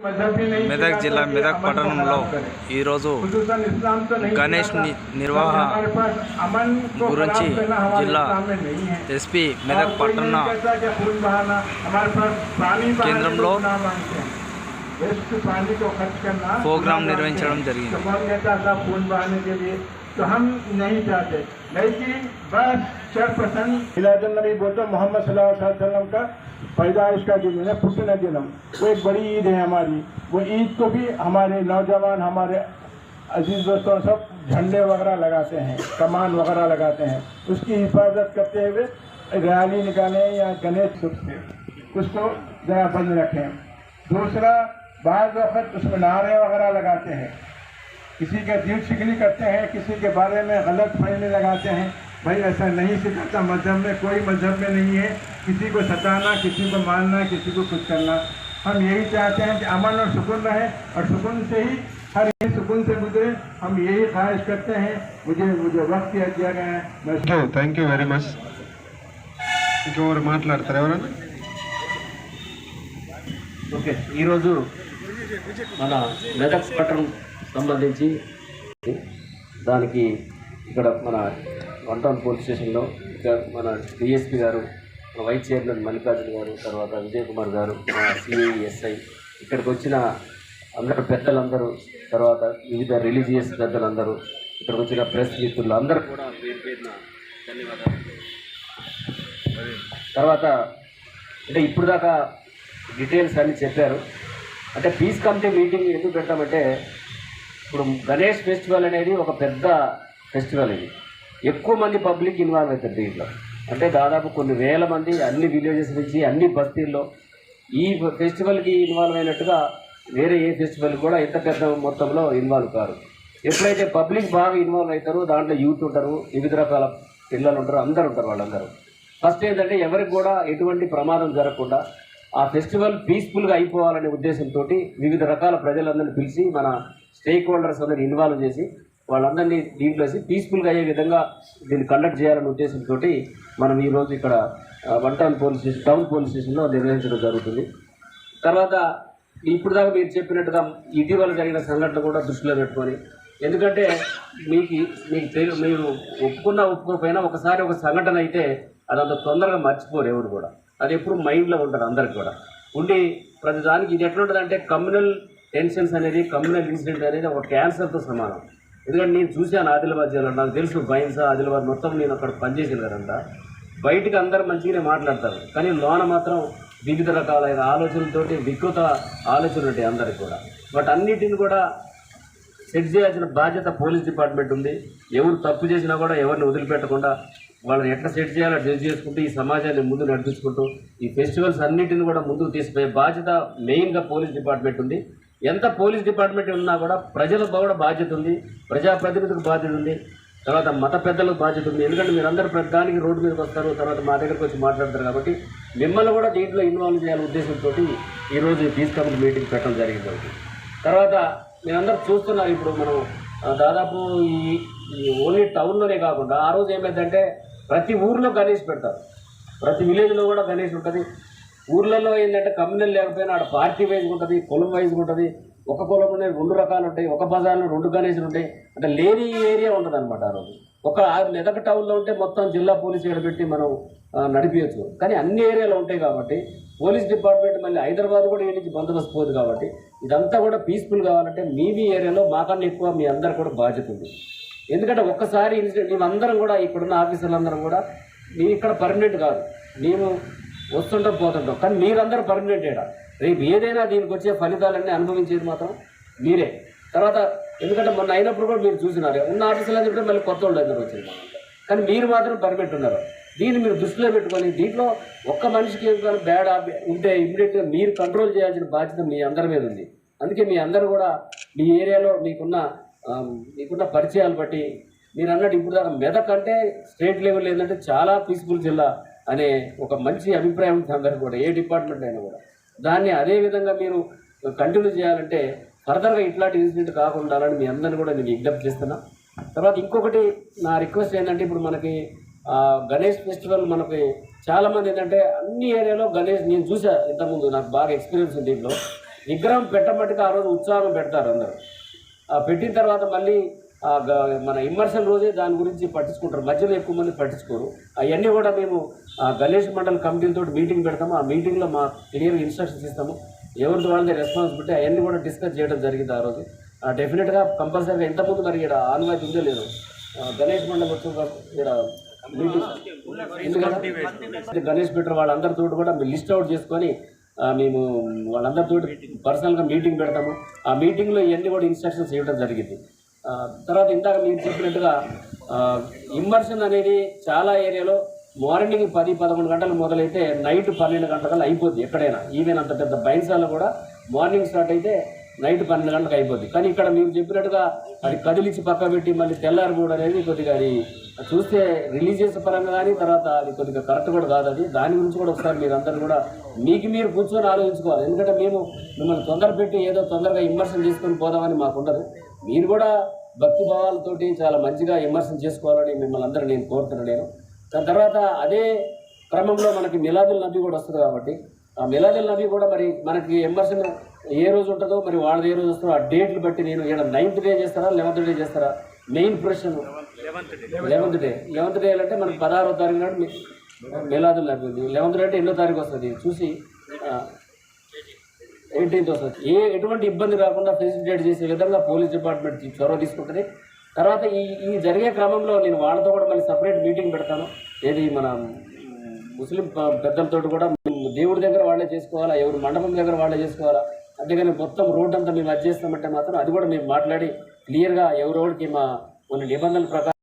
మెదక్ జిల్లా మెదక్ పట్టణంలో ఈరోజు గణేష్ నిర్వాహ గురించి జిల్లా ఎస్పీ మెదక్ పట్టణ కేంద్రంలో ప్రోగ్రాం నిర్వహించడం జరిగింది. लेकिन बस बोलते मोहम्मद वसल्लम का पैदाइश का दिन है फुटना जन्म वो एक बड़ी ईद है हमारी। वो ईद को भी हमारे नौजवान, हमारे अज़ीज़ दोस्तों सब झंडे वगैरह लगाते हैं, कमान वगैरह लगाते हैं। उसकी हिफाजत करते हुए रैली निकालें या गणेश चौक से उसको जरा बंद रखें। दूसरा बाद वक्त उसमें नारे वगैरह लगाते हैं। किसी के दिल शिकनी करते हैं किसी के बारे में गलत फहमी लगाते हैं भाई ऐसा नहीं सिखाता मजहब में कोई मजहब में नहीं है किसी को सताना किसी को मारना किसी को कुछ करना हम यही चाहते हैं कि अमन और सुकून रहे और सुकून से ही हर यही सुकून से गुजरे हम यही ख्वाहिश करते हैं मुझे मुझे वक्त दिया दिया गया है मैं thank you thank you very much ఇంకెవరు మాట్లాడతారు ఎవరన్నా ఓకే ఈరోజు మన మెదక్ పట్టణం సంబంధించి దానికి ఇక్కడ మన వన్ టౌన్ పోలీస్ స్టేషన్లో ఇక్కడ మన డిఎస్పీ గారు మన వైస్ చైర్మన్ మల్లికార్జున గారు తర్వాత విజయ్ కుమార్ గారు మా సిఐఎస్ఐ ఇక్కడికి వచ్చిన అందరు పెద్దలందరూ తర్వాత వివిధ రిలీజియస్ పెద్దలందరూ ఇక్కడికి వచ్చిన ప్రెస్ మిత్రులు అందరూ కూడా పేరు పేరున ధన్యవాదాలు. తర్వాత అంటే ఇప్పుడు దాకా డీటెయిల్స్ అన్నీ చెప్పారు. అంటే పీస్ కమిటీ మీటింగ్ ఎందుకు పెట్టామంటే ఇప్పుడు గణేష్ ఫెస్టివల్ అనేది ఒక పెద్ద ఫెస్టివల్ ఇది. ఎక్కువ మంది పబ్లిక్ ఇన్వాల్వ్ అవుతారు దీంట్లో. అంటే దాదాపు కొన్ని వేల మంది అన్ని విలేజెస్ నుంచి అన్ని బస్తీల్లో ఈ ఫెస్టివల్కి ఇన్వాల్వ్ అయినట్టుగా వేరే ఏ ఫెస్టివల్ కూడా ఇంత పెద్ద మొత్తంలో ఇన్వాల్వ్ కారు. ఎప్పుడైతే పబ్లిక్ బాగా ఇన్వాల్వ్ అవుతారో దాంట్లో యూత్ ఉంటారు వివిధ రకాల పిల్లలు ఉంటారు అందరు ఉంటారు వాళ్ళందరూ. ఫస్ట్ ఏంటంటే ఎవరికి కూడా ఎటువంటి ప్రమాదం జరగకుండా ఆ ఫెస్టివల్ పీస్ఫుల్గా అయిపోవాలనే ఉద్దేశంతో వివిధ రకాల ప్రజలందరినీ పిలిచి మన స్టేక్ హోల్డర్స్ అందరిని ఇన్వాల్వ్ చేసి వాళ్ళందరినీ దీంట్లో వేసి పీస్ఫుల్గా అయ్యే విధంగా దీన్ని కండక్ట్ చేయాలనే ఉద్దేశంతో మనం ఈరోజు ఇక్కడ one town police station town police స్టేషన్లో నిర్వహించడం జరుగుతుంది. తర్వాత ఇప్పుడు దాకా మీరు చెప్పినట్టుగా ఇటీవల జరిగిన సంఘటన కూడా దృష్టిలో పెట్టుకొని ఎందుకంటే మీకు మీకు తెలు మీరు ఒప్పుకున్నా ఒప్పుకోకపోయినా ఒకసారి ఒక సంఘటన అయితే అదంత తొందరగా మర్చిపోరు ఎవరు కూడా. అది ఎప్పుడు మైండ్లో ఉంటుంది అందరికి కూడా. ఉండి ప్రతిదానికి ఇది ఎట్లా ఉంటుంది అంటే కమ్యూనల్ టెన్షన్స్ అనేది కమ్యూనల్ ఇన్సిడెంట్ అనేది ఒక క్యాన్సర్తో సమానం. ఎందుకంటే నేను చూశాను ఆదిలాబాద్ జిల్లాలో నాకు తెలుసు బైన్సా ఆదిలాబాద్ మొత్తం నేను అక్కడ పనిచేసాను కదంతా. బయటకు అందరు మంచిగానే మాట్లాడతారు కానీ లోన మాత్రం వివిధ రకాలైన ఆలోచనలతోటి వికృత ఆలోచనలు ఉంటాయి అందరికి కూడా. బట్ అన్నిటిని కూడా సెట్ చేయాల్సిన బాధ్యత పోలీస్ డిపార్ట్మెంట్ ఉంది. ఎవరు తప్పు చేసినా కూడా ఎవరిని వదిలిపెట్టకుండా వాళ్ళని ఎట్లా సెట్ చేయాలో సెట్ చేసుకుంటూ ఈ సమాజాన్ని ముందు నడిపించుకుంటూ ఈ ఫెస్టివల్స్ అన్నింటిని కూడా ముందుకు తీసుకుపోయే బాధ్యత మెయిన్గా పోలీస్ డిపార్ట్మెంట్ ఉంది. ఎంత పోలీస్ డిపార్ట్మెంట్ ఉన్నా కూడా ప్రజలకు కూడా బాధ్యత ఉంది. ప్రజాప్రతినిధులకు బాధ్యత ఉంది. తర్వాత మత పెద్దలకు బాధ్యత ఉంది. ఎందుకంటే మీరందరూ ప్రతిదానికి రోడ్డు మీదకి వస్తారు. తర్వాత మా దగ్గరకు వచ్చి మాట్లాడతారు కాబట్టి మిమ్మల్ని కూడా దీంట్లో ఇన్వాల్వ్ చేయాలనే ఉద్దేశంతో ఈరోజు ఈ పీస్ కమిటీ మీటింగ్ పెట్టడం జరిగింది తర్వాత మీరందరూ చూస్తున్నారు ఇప్పుడు మనం దాదాపు ఈ ఓన్లీ టౌన్లోనే కాకుండా ఆ రోజు ఏమైందంటే ప్రతి ఊర్లో గణేష్ పెడతారు. ప్రతి విలేజ్లో కూడా గణేష్ ఉంటుంది. ఊర్లలో ఏంటంటే కమ్యూనల్ లేకపోయినా ఆడ పార్టీ వైజ్ ఉంటుంది కులం వైజ్ ఉంటుంది. ఒక కులంలో రెండు రకాలు ఉంటాయి. ఒక బజార్లో రెండు గణేషులు ఉంటాయి. అంటే లేని ఏరియా ఉంటుంది అనమాట ఆ రోజు. ఒక మెదక టౌన్లో ఉంటే మొత్తం జిల్లా పోలీస్ ఎడబెట్టి మనం నడిపించచ్చు కానీ అన్ని ఏరియాలో ఉంటాయి కాబట్టి పోలీస్ డిపార్ట్మెంట్ మళ్ళీ హైదరాబాద్ కూడా ఈ నుంచి బందోబస్తు పోదు కాబట్టి ఇదంతా కూడా పీస్ఫుల్ కావాలంటే మీ మీ ఏరియాలో మాకన్నా ఎక్కువ మీ అందరు కూడా బాధ్యత ఉంది. ఎందుకంటే ఒక్కసారి ఇన్సిడెంట్ మేమందరం కూడా ఇప్పుడున్న ఆఫీసర్లందరం కూడా మేము ఇక్కడ పర్మనెంట్ కాదు. మేము వస్తుంటాం పోతుంటాం. కానీ మీరందరూ పర్మనెంట్ ఏడా? రేపు ఏదైనా దీనికి వచ్చే ఫలితాలన్నీ అనుభవించేది మాత్రం మీరే. తర్వాత ఎందుకంటే మొన్న అయినప్పుడు కూడా మీరు చూసినారు ఉన్న ఆఫీసులు చెప్పి మళ్ళీ కొత్త వాళ్ళు అందరూ వచ్చింది కానీ మీరు మాత్రం పర్మనెంట్ ఉన్నారు. దీన్ని మీరు దృష్టిలో పెట్టుకొని దీంట్లో ఒక్క మనిషికి ఏమైనా బ్యాడ్ ఉంటే ఇమ్మీడియట్గా మీరు కంట్రోల్ చేయాల్సిన బాధ్యత మీ అందరి మీద ఉంది. అందుకే మీ అందరూ కూడా మీ ఏరియాలో మీకున్న మీకున్న పరిచయాలు బట్టి మీరు అన్నట్టు ఇప్పుడు దాకా మెదక్ అంటే స్టేట్ లెవెల్ ఏంటంటే చాలా పీస్ఫుల్ జిల్లా అనే ఒక మంచి అభిప్రాయం ఉంది అందరికీ కూడా ఏ డిపార్ట్మెంట్ అయినా కూడా. దాన్ని అదే విధంగా మీరు కంటిన్యూ చేయాలంటే ఫర్దర్గా ఇట్లాంటి ఇన్సిడెంట్ కాకుండా ఉండాలని మీ అందరిని కూడా నేను విజ్ఞప్తి చేస్తున్నా. తర్వాత ఇంకొకటి నా రిక్వెస్ట్ ఏంటంటే ఇప్పుడు మనకి గణేష్ ఫెస్టివల్ మనకి చాలామంది ఏంటంటే అన్ని ఏరియాలో గణేష్ నేను చూసా ఇంతకుముందు నాకు బాగా ఎక్స్పీరియన్స్ ఉంది దీంట్లో విగ్రహం పెట్టమట్టుగా ఆ రోజు ఉత్సాహం పెడతారు అందరూ. పెట్టిన తర్వాత మళ్ళీ మన ఇమ్మర్షన్ రోజే దాని గురించి పట్టించుకుంటారు. మధ్యలో ఎక్కువ మంది పట్టించుకోరు. అవన్నీ కూడా మేము గణేష్ మండల్ కమిటీలతో మీటింగ్ పెడతాము. ఆ మీటింగ్లో మా క్లియర్ ఇన్స్ట్రక్షన్స్ ఇస్తాము. ఎవరిది వాళ్ళది రెస్పాన్సిబిలిటీ అవన్నీ కూడా డిస్కస్ చేయడం జరిగింది ఆ రోజు. డెఫినెట్గా కంపల్సరీగా ఇంతకుముందు మరి ఇక్కడ ఆన్వాయితీ ఉందో లేదు. గణేష్ మండల్ వచ్చి ఇక్కడ మీటింగ్ గణేష్ పెట్టిన వాళ్ళందరితో కూడా మీరు లిస్ట్ అవుట్ చేసుకొని మేము వాళ్ళందరితో పర్సనల్గా మీటింగ్ పెడతాము. ఆ మీటింగ్లో ఇవన్నీ కూడా ఇన్స్ట్రక్షన్స్ ఇవ్వడం జరిగింది. తర్వాత ఇందాక మీరు చెప్పినట్టుగా ఇమ్మర్షన్ అనేది చాలా ఏరియాలో మార్నింగ్ పది పదకొండు గంటలు మొదలైతే నైట్ పన్నెండు గంటల అయిపోద్ది ఎక్కడైనా. ఈవెన్ అంత పెద్ద బైన్సాల్లో కూడా మార్నింగ్ స్టార్ట్ అయితే నైట్ పన్నెండు గంటలకు అయిపోద్ది. కానీ ఇక్కడ మీరు చెప్పినట్టుగా అది కదిలించి పక్క పెట్టి మళ్ళీ తెల్లారిపోవడం అనేది కొద్దిగా అది చూస్తే రిలీజియస్ పరంగా కానీ తర్వాత అది కొద్దిగా కరెక్ట్ కూడా కాదు అది. దాని గురించి కూడా ఒకసారి మీరు అందరూ కూడా మీకు మీరు కూర్చొని ఆలోచించుకోవాలి. ఎందుకంటే మేము మిమ్మల్ని తొందర పెట్టి ఏదో తొందరగా ఇమ్మర్షన్ చేసుకొని పోదామని మాకు ఉండదు. మీరు కూడా భక్తి భావాలతోటి చాలా మంచిగా ఇమ్మర్షన్ చేసుకోవాలని మిమ్మల్ని అందరూ నేను కోరుతున్నాను. నేను దాని తర్వాత అదే క్రమంలో మనకి మిలాదుల్ నది కూడా వస్తుంది కాబట్టి ఆ మిలాదుల్ కూడా మరి మనకి ఎమ్మర్షన్ ఏ రోజు ఉంటుందో మరి వాళ్ళది ఏ రోజు వస్తుందో ఆ డేట్లు బట్టి నేను ఇక్కడ నైన్త్ డే చేస్తారా లెవెన్త్ డే చేస్తారా? Main profession eleventh day eleventh day అంటే మనకి పదహారో తారీఖు నాడు మిలాదు మిలాదుల్ లెవెన్త్ డే అంటే ఎన్నో తారీఖు వస్తుంది? చూసి ఎయిటీన్త్ వస్తుంది. ఏ ఎటువంటి ఇబ్బంది రాకుండా ఫెసిలిటేట్ చేసే విధంగా పోలీస్ డిపార్ట్మెంట్ చొరవ తీసుకుంటుంది. తర్వాత ఈ ఈ జరిగే క్రమంలో నేను వాళ్ళతో కూడా మళ్ళీ సపరేట్ మీటింగ్ పెడతాను. ఏది మన ముస్లిం పెద్దలతో కూడా దేవుడి దగ్గర వాళ్ళే చేసుకోవాలా? ఎవరు మండపం దగ్గర వాళ్ళే చేసుకోవాలా? అంతేగాని మొత్తం రోడ్ అంతా మేము అది చేస్తామంటే మాత్రం అది కూడా మేము మాట్లాడి క్లియర్గా ఎవరెవరికి మా కొన్ని నిబంధనల ప్రకారం